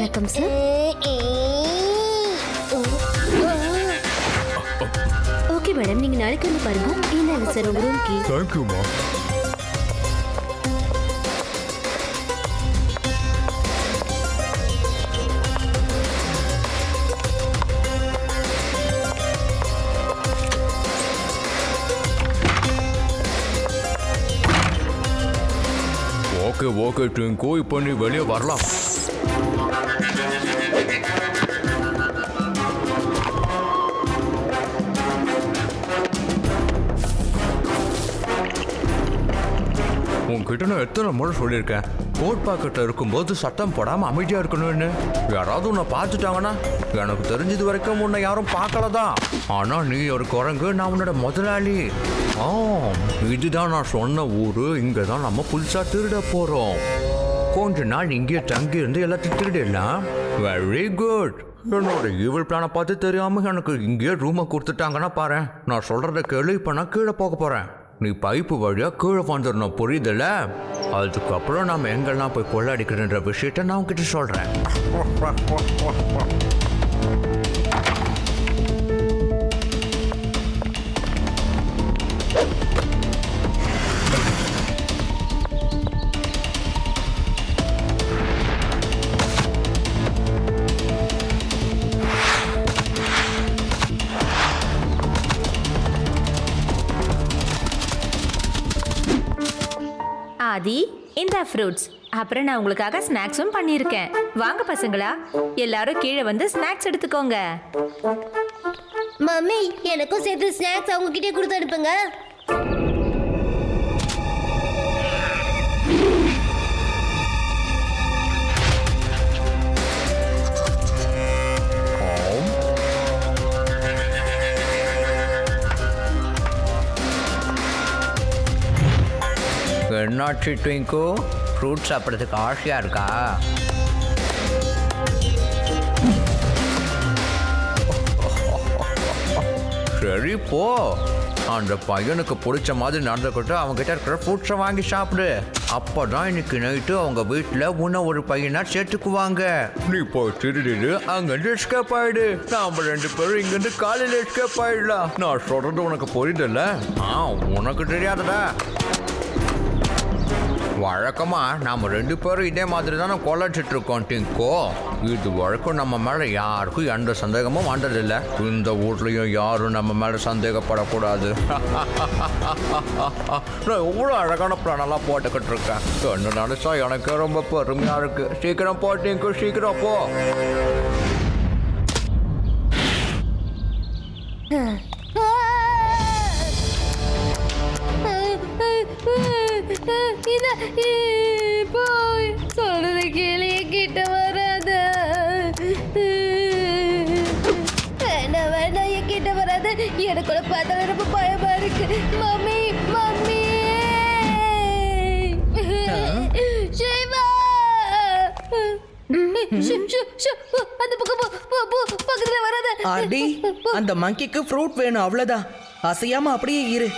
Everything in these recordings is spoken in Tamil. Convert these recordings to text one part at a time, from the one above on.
வணக்கம் சார் ஓகே மேடம் நீங்க நாளைக்கு வந்து பாருங்க. இந்தாங்க சார் உங்க ரூம் கீ தேங்க்யூமா ஓகே ஓகே ட்விங்கு இப்போ நீ வெளியே வரலாம். நான் எத்தனை முறை சொல்லியிருக்கேன்? கோட் பாக்கெட்டில் இருக்கும்போது சத்தம் போடாமல் அமைதியாக இருக்கணும்னு. யாராவது உன்னை பார்த்துட்டாங்கன்னா எனக்கு தெரிஞ்சது வரைக்கும் உன்னை யாரும் பார்க்கல தான் ஆனால் நீ ஒரு குரங்கு நான் உன்னோட முதலாளி. ஆ இதுதான் நான் சொன்ன ஊர். இங்கே தான் நம்ம புதுசாக திருட போகிறோம் கொஞ்ச நாள் இங்கேயே தங்கி இருந்து எல்லாத்தையும் திருடிடலாம். வெரி குட் என்னோட ஈவல் பிளானை பார்த்து தெரியாமல் எனக்கு இங்கேயே ரூமை கொடுத்துட்டாங்கன்னா பாரு நான் சொல்கிறத கேளு இப்போ நான் கீழே போக போகிறேன் நீ பைப்பு வழியாக கீழே வந்துடணும் புரியுதுல்ல? அதுக்கப்புறம் நாம் எங்கெல்லாம் போய் கொள்ளாடிக்கிறன்ற விஷயத்த நான் உங்ககிட்ட சொல்கிறேன் ஆதி இந்த ஃப்ரூட்ஸ் அப்புறம் நான் உங்களுக்காக ஸ்நாக்ஸும் பண்ணியிருக்கேன். வாங்க பசங்களா எல்லாரும் கீழே வந்து ஸ்நாக்ஸ் எடுத்துக்கோங்க. மம்மி எனக்கும் சேர்த்து ஸ்நாக்ஸ் அவங்க கிட்டே கொடுத்து அனுப்புங்க. என்னாச்சு ட்விங்கு ஃப்ரூட் சாப்பிட்றதுக்கு ஆசையாக இருக்கா? சரி போ. அந்த பையனுக்கு பிடிச்ச மாதிரி நடந்துக்கிட்டு அவங்ககிட்ட இருக்கிற ஃப்ரூட்ஸை வாங்கி சாப்பிடு. அப்போ தான் இன்னைக்கு நைட்டு அவங்க வீட்டில் உன்னை ஒரு பையனாக சேர்த்துக்குவாங்க. நீ போய் திருடிடு அங்கேருந்து எஸ்கேப் ஆயிடு. நாம் ரெண்டு பேரும் இங்கேருந்து காலையில் எஸ்கேப் ஆயிடலாம். நான் சொல்கிறது உனக்கு புரியுதுல்ல? ஆ உனக்கு தெரியாதடா வழக்கமா நாம ரெண்டு பேரும் இதே மாதிரி தானே கொலைச்சிட்டு இருக்கோம் டிங்கோ. இது வழக்கம் நம்ம மேல யாருக்கும் எந்த சந்தேகமும் வந்ததில்லை. இந்த ஊர்லயும் யாரும் நம்ம மேல சந்தேகப்படக்கூடாது. நான் எவ்வளோ அழகான பிளானெல்லாம் போட்டுக்கிட்டு இருக்கேன் என்ன நினைச்சா எனக்கு ரொம்ப பெருமையா இருக்கு. சீக்கிரம் போ டிங்கு சீக்கிரம் போ. பக்கத்துல வராத. அடி அந்த மங்கிக்கு ஃப்ரூட் வேணும் அவ்வளவுதான். அசையாம அப்படியே இரு.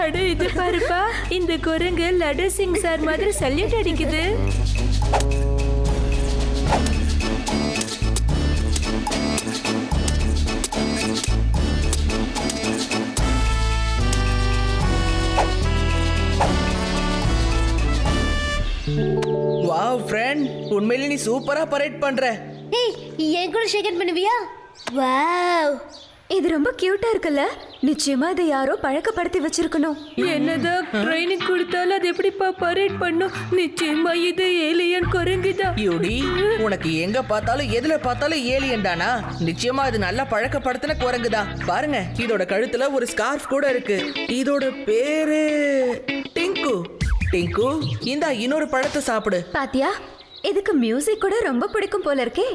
அட இது பாருப்பா இந்த குரங்கு லடு சிங் சார் மாதிரி சல்யூட் அடிக்குது. ஃப்ரெண்ட் உண்மையிலே நீ சூப்பரா பரேட் பண்ற. ஏய் என் கூட ஷேக் பண்ணுவியா? வாவ் இது ரொம்ப கியூட்டா இருக்குல்ல? நிச்சயமா இதை யாரோ பழக்கப்படுத்தி வச்சிருக்கணும். என்னதான் ட்ரைனிங் கொடுத்தாலும் அது எப்படிப்பா பரேட் பண்ணும்? நிச்சயமா இது ஏலியன் குரங்குதான் யூடி உனக்கு எங்க பார்த்தாலும் எதுல பார்த்தாலும் ஏலியன் தானா? நிச்சயமா இது நல்லா பழக்கப்படுத்தின குரங்குதான் பாருங்க இதோட கழுத்துல ஒரு ஸ்கார்ஃப் கூட இருக்கு. இதோட பேரு டிங்கு. டிங்கு இந்தா இன்னொரு பழத்தை சாப்பிடு. பாத்தியா? இதுக்கு மியூசிக் கூட ரொம்ப பிடிக்கும் போல இருக்கே.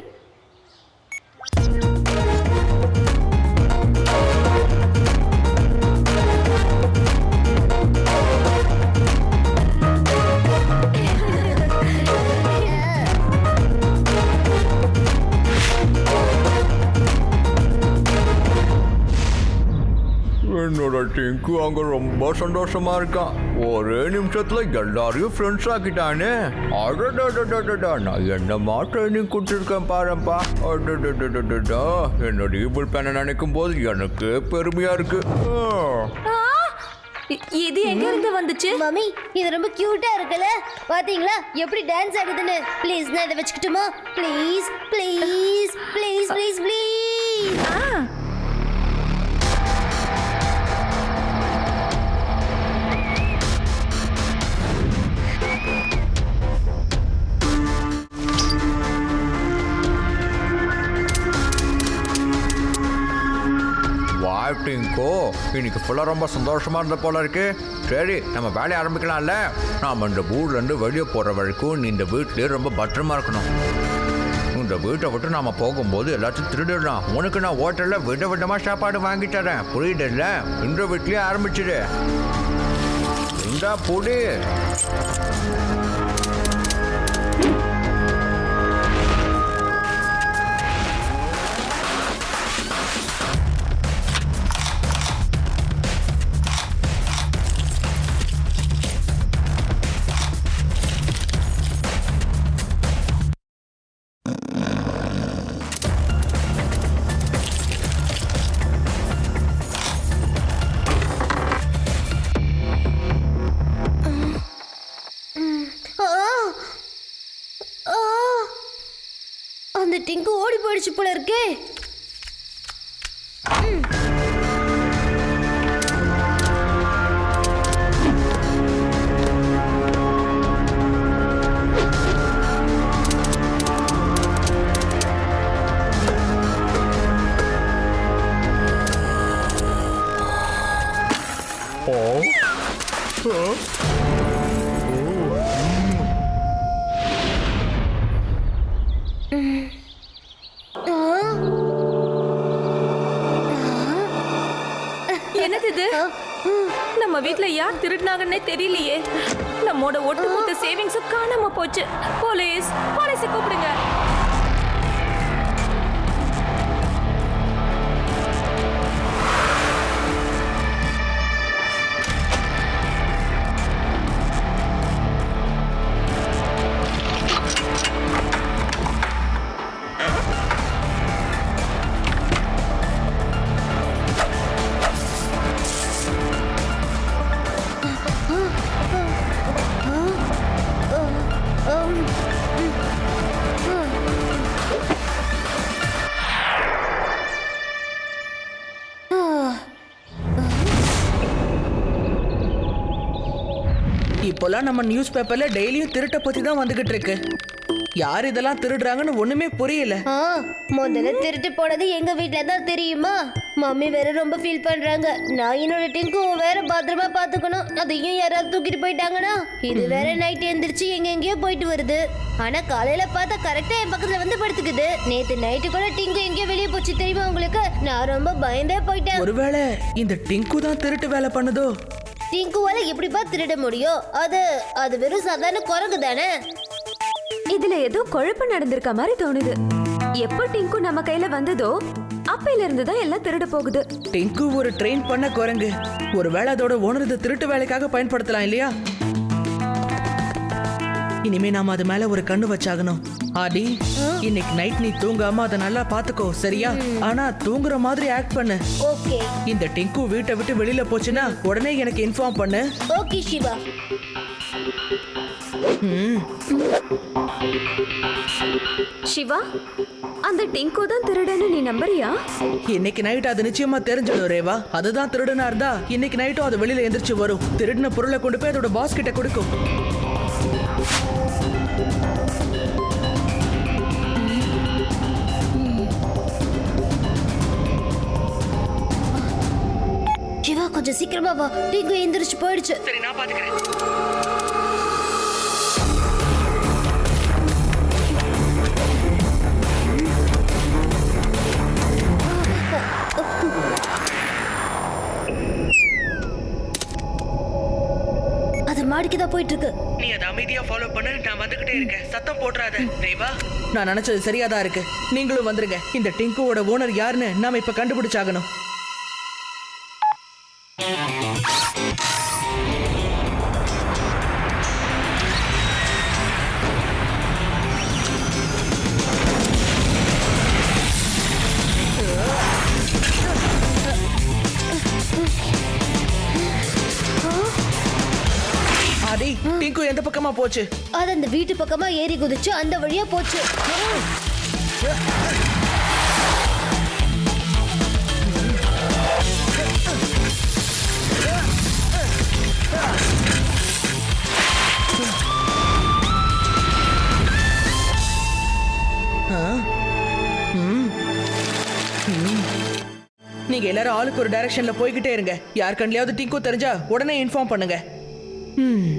டிங்கு அங்க ரொம்ப சந்தோஷமா இருக்கான் ஒரே நிமிஷத்துல எல்லாரையும் ஃப்ரெண்ட்ஸ் ஆக்கிட்டானே. அடடடடடடா நான் என்னமா ட்ரைனிங் கொடுத்துருக்கேன் பாருப்பா அடடடடடடா என்னோட ஈபிள் பேனை நினைக்கும் போது எனக்கு பெருமையா இருக்கு. இது எங்க இருந்து வந்துச்சு? மம்மி இது ரொம்ப கியூட்டா இருக்குல்ல. பாத்தீங்களா? எப்படி டான்ஸ் ஆடுதுன்னு. ப்ளீஸ் நான் இதை வச்சுக்கிட்டுமா? ப்ளீஸ் ப்ளீஸ் ப்ளீஸ் இன்னைக்கு ஃபுல்லாக ரொம்ப சந்தோஷமாக இருந்த போல இருக்கு. சரி நம்ம வேலையை ஆரம்பிக்கலாம்ல? நாம் இந்த ஊர்லேருந்து வெளியே போகிற வரைக்கும் நீ இந்த வீட்லயே ரொம்ப பத்திரமா இருக்கணும். இந்த வீட்டை விட்டு நாம் போகும்போது எல்லாத்தையும் திருடிடலாம். உனக்கு நான் ஹோட்டலில் விட விடமாக சாப்பாடு வாங்கி தரேன். புரியுதுல்ல? இந்த வீட்லேயே ஆரம்பிச்சிடு. இந்தா புடி. இருக்கே யார் தெரியலையே. நம்மோட ஒட்டுமொத்த சேவிங்ஸும் காணாம போச்சு. போலீஸ் போலீஸை கூப்பிடுங்க. இப்போலாம் நம்ம நியூஸ் பேப்பர்ல டெய்லியும் திருட்ட பத்தி தான் வந்துகிட்டு இருக்கு. யார் இதெல்லாம் திருடுறாங்கன்னு ஒண்ணுமே புரியல. ஆ முதல்ல திருட்டு போனது எங்க வீட்ல தான் தெரியுமா? மம்மி வேற ரொம்ப ஃபீல் பண்றாங்க. நான் என்னோட டிங்கு வேற பத்திரமா பாத்துக்கணும். அதையும் யாராவது தூக்கிட்டு போயிட்டாங்கன்னா? இது வேற நைட் எந்திரிச்சு எங்க எங்கேயோ போயிட்டு வருது. ஆனா காலையில பார்த்தா கரெக்டா என் பக்கத்துல வந்து படுத்துக்குது. நேத்து நைட்டு கூட டிங்கு எங்கேயோ வெளியே போச்சு. தெரியுமா உங்களுக்கு? நான் ரொம்ப பயந்தே போயிட்டேன். ஒருவேளை இந்த டிங்கு தான் திருட்டு வேலை பண்ணுதோ? டிங்குவால எப்படிப்பா திருட முடியும்? அது அது வெறும் சாதாரண குரங்கு தானே? இதுல ஏதோ குழப்பம் நடந்திருக்க மாதிரி தோணுது. எப்போ டிங்கு நம்ம கையில வந்ததோ அப்பையில இருந்து தான் எல்லாம் திருட போகுது. டிங்கு ஒரு ட்ரெயின் பண்ண குரங்கு. ஒருவேளை அதோட ஓனர் இதை திருட்டு வேலைக்காக பயன்படுத்தலாம் இல்லையா? இனிமே நாம அது மேல ஒரு கண்ணு வச்சாகணும். ஆடி இன்னைக்கு நைட் நீ தூங்காம அதை நல்லா பாத்துக்கோ சரியா? ஆனா தூங்குற மாதிரி ஆக்ட் பண்ணு. ஓகே. இந்த டிங்கு வீட்டை விட்டு வெளியில போச்சுன்னா உடனே எனக்கு இன்ஃபார்ம் பண்ணு. ஓகே சிவா ம். சிவா அந்த டிங்கு தான் திருடன்னு நீ நம்புறியா? இன்னைக்கு நைட் அது நிச்சயமா தெரிஞ்சிடும் ரேவா. அதுதான் திருடுனா இருந்தா இன்னைக்கு நைட்டும் அது வெளியில எந்திரிச்சு வரும். திருடின பொருளை கொண்டு போய் அதோட பாஸ் கிட்ட கொடுக்கும். கொஞ்சம் சீக்கிரமா வா. டிங்கு எந்திரிச்சு போயிடுச்சு. சரி நான் பாத்துக்கிறேன். அது மாடிக்கு தான் போயிட்டு இருக்கு நீ அதை அமைதியா ஃபாலோ பண்ணு. நான் வந்துகிட்டே இருக்கேன். சத்தம் போட்டுறாத. ரேவா நான் நினைச்சது சரியா தான் இருக்கு. நீங்களும் வந்துருங்க. இந்த டிங்குவோட ஓனர் யாருன்னு நாம இப்ப கண்டுபிடிச்சாகணும். அடே டிங்கு எந்த பக்கமா போச்சு? அது அந்த வீட்டு பக்கமா ஏறி குதிச்சு அந்த வழியா போச்சு. நீங்க எல்லாரும் ஆளுக்கு ஒரு டைரக்ஷன்ல போய்கிட்டே இருங்க யார் கண்லயாவது டிங்கு தெரிஞ்சா உடனே இன்ஃபார்ம் பண்ணுங்க ம்.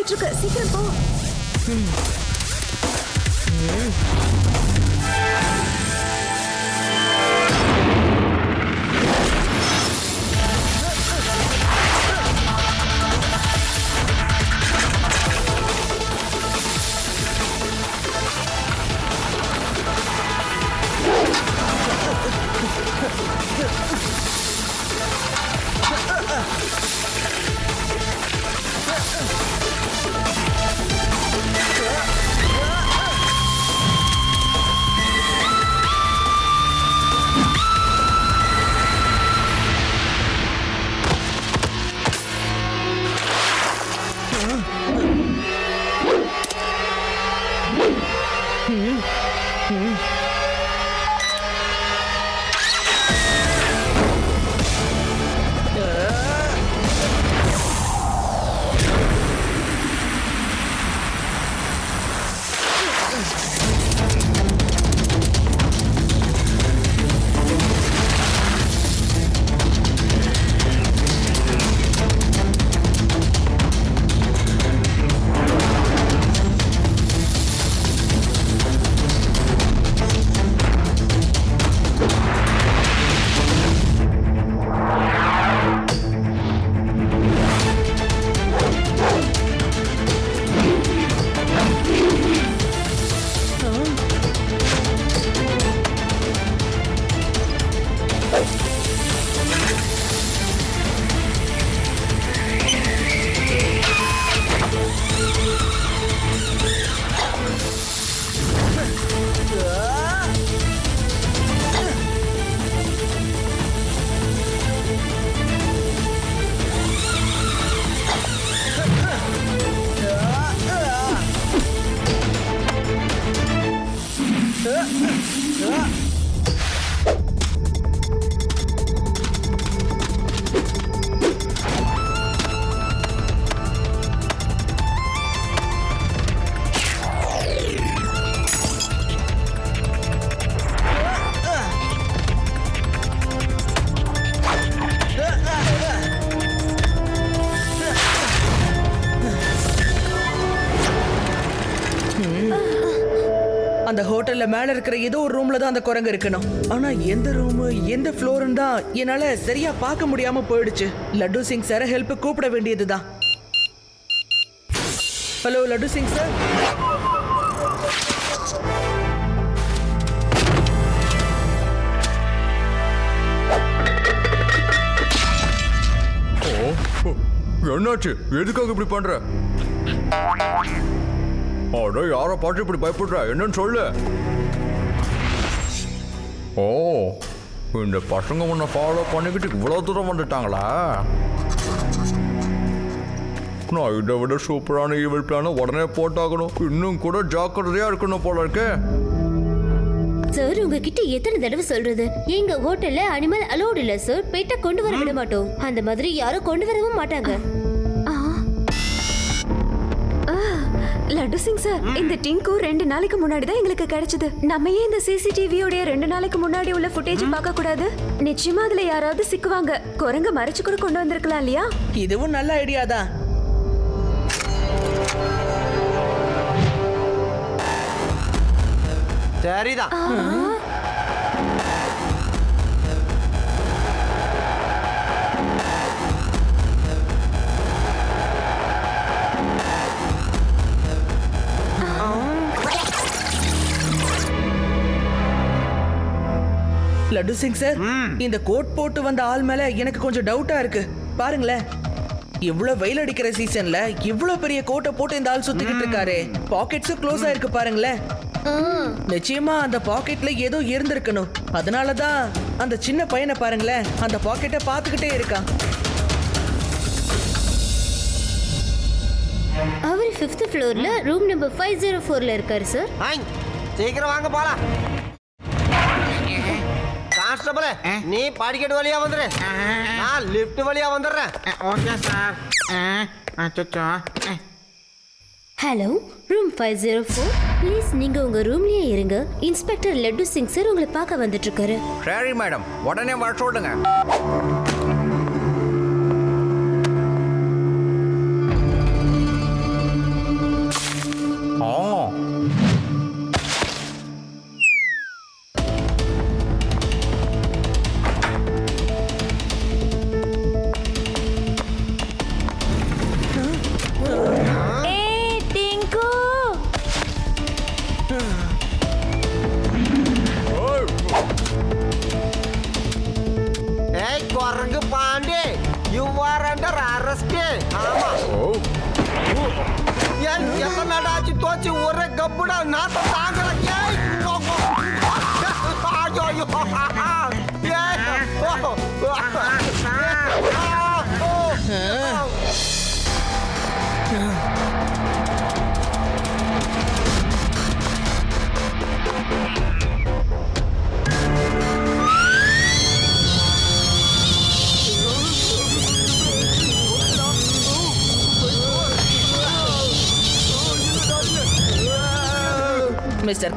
போயிட்டு இருக்கு சீக்கிரம் போ அந்த ஹோட்டல்ல மேல இருக்கிற ஏதோ ஒரு ரூம்ல தான் அந்த குரங்கு இருக்கணும். ஆனா எந்த ரூம் எந்த ஃப்ளோர்னு தான் என்னால சரியா பார்க்க முடியாம போயிடுச்சு. லட்டு சிங் சார ஹெல்ப் கூப்பிட வேண்டியதுதான். ஹலோ லட்டு சிங் சார் ஓ, என்னாச்சு? எதுக்காக இப்படி பண்ற? அட யாரை பார்த்து இப்படி பயப்படுற? என்னன்னு சொல்லு. ஓ இந்த பசங்க உன்னை ஃபாலோ பண்ணிக்கிட்டு இவ்வளோ தூரம் வந்துட்டாங்களா? நான் இதை விட சூப்பரான ஈவல் பிளான உடனே போட்டாகணும். இன்னும் கூட ஜாக்கிரதையா இருக்கணும் போல இருக்கே. சார் உங்ககிட்ட எத்தனை தடவை சொல்றது? எங்க ஹோட்டல்ல அனிமல் அலோட் இல்ல சார் பெட்டை கொண்டு வர விட மாட்டோம். அந்த மாதிரி யாரும் கொண்டு வரவும் மாட்டாங்க. லட்டு சிங் சார் இந்த டிங்கு ரெண்டு நாளைக்கு முன்னாடி தான் எங்களுக்கு கிடைச்சது. நம்ம ஏன் இந்த சிசிடிவியோட ரெண்டு நாளைக்கு முன்னாடி உள்ள ஃபுட்டேஜ் பார்க்க கூடாது நிச்சயமா அதுல யாராவது சிக்குவாங்க. குரங்க மறைச்சு கூட கொண்டு வந்திருக்கலாம் இல்லையா? இதுவும் நல்ல ஐடியா தான். சரிதான். லட்டு சிங் சார் இந்த கோட் போட்டு வந்த ஆள் மேல எனக்கு கொஞ்சம் டவுட்டா இருக்கு. பாருங்களேன். இவ்வளவு வெயில் அடிக்கிற சீசன்ல இவ்வளவு பெரிய கோட்டை போட்டு இந்த ஆள் சுத்திக்கிட்டு இருக்காரு. பாக்கெட்ஸும் க்ளோஸ் ஆயிருக்கு பாருங்களேன். நிச்சயமா அந்த பாக்கெட்ல ஏதோ இருந்திருக்கணும். அதனாலதான் அந்த சின்ன பையனை பாருங்களேன் அந்த பாக்கெட்டை பார்த்துக்கிட்டே இருக்கான். அவர் ஃபிஃப்த் ஃப்ளோர்ல ரூம் நம்பர் ஃபைவ் ஜீரோ ஃபோர்ல இருக்காரு சார் சீக்கிரம் வாங்க போலாம். கான்ஸ்டபிள் நீ படிக்கட்டு வழியா வந்துரு. நான் லிஃப்ட் வழியா வந்துடுறேன். Okay sir. அச்சோ hello room five zero four please நீங்க உங்க ரூம்லயே இருங்க. இன்ஸ்பெக்டர் லட்டு சிங் சார் உங்களை பார்க்க வந்துட்டு இருக்காரு சரி மேடம் உடனே வர சொல்லுங்க.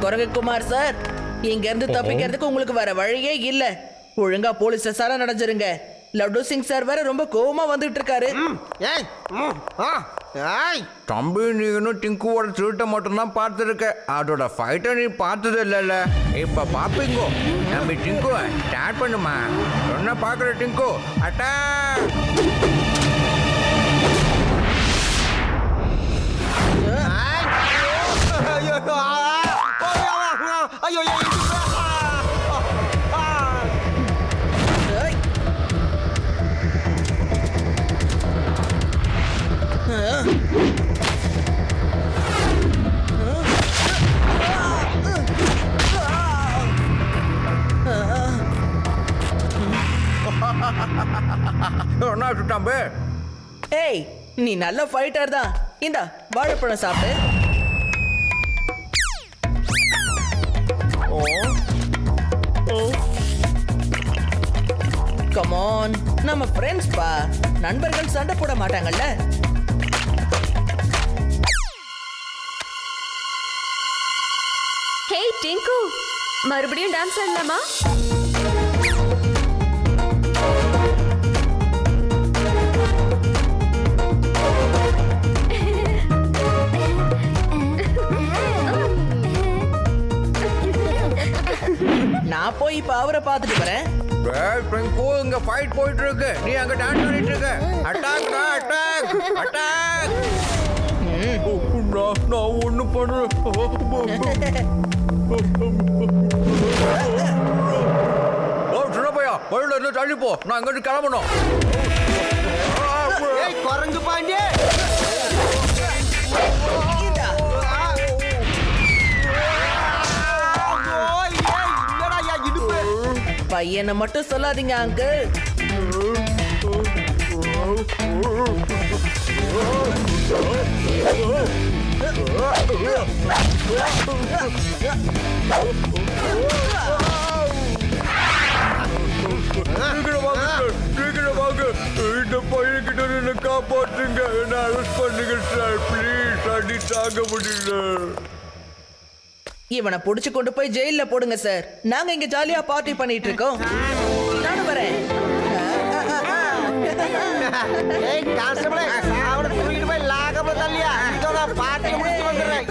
குரங்குக்குமார் சார். இங்க இருந்து தப்பிக்கிறதுக்கு உங்களுக்கு வேற வழியே இல்ல. ஒழுங்கா போலீஸ் சாரா நடந்துருங்க. லட்டு சிங் சார் வேற ரொம்ப கோவமா வந்துட்டு இருக்காரு. ஏய் ம், ஆ, ஏய். தம்பி நீ இன்னும் டிங்குவோட திருட்டை மட்டும்தான் பார்த்துருக்க. அதோட ஃபைட்டை நீ பார்த்தது இல்லைல்ல. இப்போ பார்ப்பீங்கோ நம்ம டிங்கு ஸ்டார்ட் பண்ணுமா? சொன்ன பார்க்குற டிங்கு? அட்டா. ஐயோ. ஐயோ ஐயோ ஏய். ஏய் நீ நல்ல ஃபைட்டர் தான் இந்தா வாழைப்பழம் சாப்பிட்டு கமான் நம்ம ஃப்ரெண்ட்ஸ் பா. நண்பர்கள் சண்டை போட மாட்டாங்கல்ல? ஹே டிங்கு மறுபடியும் டான்ஸ் ஆடலாமா? நான் போய் இப்ப அவரை பார்த்துட்டு வரேன். டேய் இங்க ஃபைட் போயிட்டு இருக்கு நீ அங்க டான்ஸ் ஆடிட்டு இருக்க. அட்டாக் அட்டாக் அட்டாக் நான் நான் ஒண்ணு பண்ணுறேன் சின்ன பையா வழியில இருந்து தள்ளி போ. நான் இங்கிட்டு கிளம்பணும். ஏய் குரங்கு பாண்டி பையனை மட்டும் சொல்லாதீங்க அங்கிள் இந்த பையன்கிட்ட என்ன காப்பாற்றுங்க என்ன அரெஸ்ட் பண்ணுங்க சார் ப்ளீஸ் அடி தாங்க முடியல. இவனை புடிச்சு கொண்டு போய் ஜெயில போடுங்க சார் நாங்க இங்க ஜாலியா பார்ட்டி பண்ணிட்டு இருக்கோம் நானும் வரேன். கான்ஸ்டபிள் அவனை தூக்கிட்டு போய் லாகப்ல தள்ளியா? பாட்டி முடிச்சு வந்துடுறேன்.